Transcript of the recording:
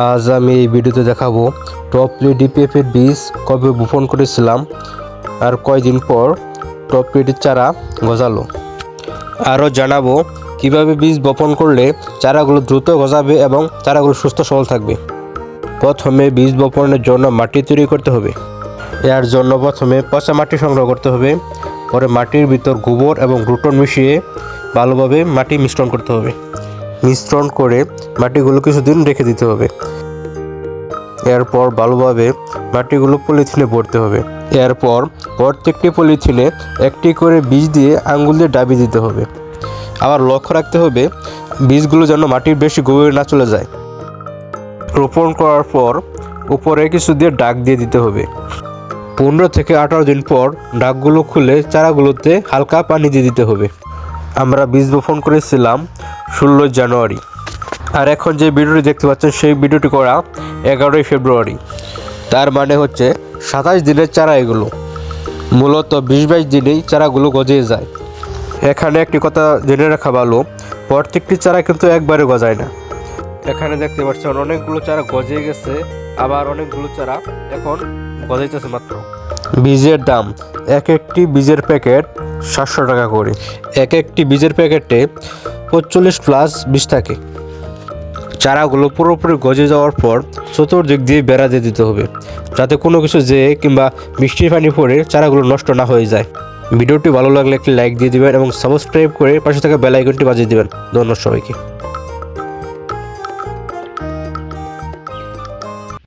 আজ আমি এই ভিডিওতে দেখাবো টপলি ডিপিএফ এর বীজ কবে বপন করেছিলাম আর কয়দিন পর টপলিটির চারা গজালো। আরও জানাব কীভাবে বীজ বপন করলে চারাগুলো দ্রুত গজাবে এবং চারাগুলো সুস্থ সবল থাকবে। প্রথমে বীজ বপনের জন্য মাটি তৈরি করতে হবে। এর জন্য প্রথমে পচা মাটি সংগ্রহ করতে হবে। পরে মাটির ভিতর গোবর এবং গ্লুটন মিশিয়ে ভালোভাবে মাটি মিশ্রণ করতে হবে। মিশ্রণ করে মাটিগুলো কিছুদিন রেখে দিতে হবে। এরপর ভালোভাবে মাটিগুলো পলিথিনে ভরতে হবে। এরপর প্রত্যেকটি পলিথিনে একটি করে বীজ দিয়ে আঙ্গুল দিয়ে ডাবি দিতে হবে। আবার লক্ষ্য রাখতে হবে, বীজগুলো যেন মাটির বেশি গভীরে না চলে যায়। রোপণ করার পর উপরে কিছু দিয়ে ডাক দিয়ে দিতে হবে। পনেরো থেকে আঠারো দিন পর ডাকগুলো খুলে চারাগুলোতে হালকা পানি দিয়ে দিতে হবে। আমরা বীজ বপন করেছিলাম ষোলোই জানুয়ারি। আর এখন যে ভিডিওটি দেখতে পাচ্ছেন, সেই ভিডিওটি করা এগারোই ফেব্রুয়ারি। তার মানে হচ্ছে সাতাশ দিনের চারা এগুলো মূলত বিশ বাইশ দিনেই চারাগুলো গজিয়ে যায়। এখানে একটি কথা জেনে রাখা ভালো, প্রত্যেকটি চারা কিন্তু একবারে গজায় না। এখানে দেখতে পাচ্ছেন, অনেকগুলো চারা গজিয়ে গেছে, আবার অনেকগুলো চারা এখন গজাইতেছে মাত্র। বীজের দাম, এক একটি বীজের প্যাকেট সাতশো টাকা করে। এক একটি বীজের প্যাকেটে পঁচল্লিশ প্লাস বীজ থাকে। চারাগুলো পুরোপুরি গজে যাওয়ার পর চতুর্দিক দিয়ে বেড়া দিয়ে দিতে হবে। যাতে কোনো কিছু যেয়ে কিংবা বৃষ্টির পানি পড়ে চারাগুলো নষ্ট না হয়ে যায়। ভিডিওটি ভালো লাগলে একটি লাইক দিয়ে দেবেন এবং সাবস্ক্রাইব করে পাশে থাকা বেল আইকনটি বাজিয়ে দেবেন। ধন্যবাদ সবাইকে।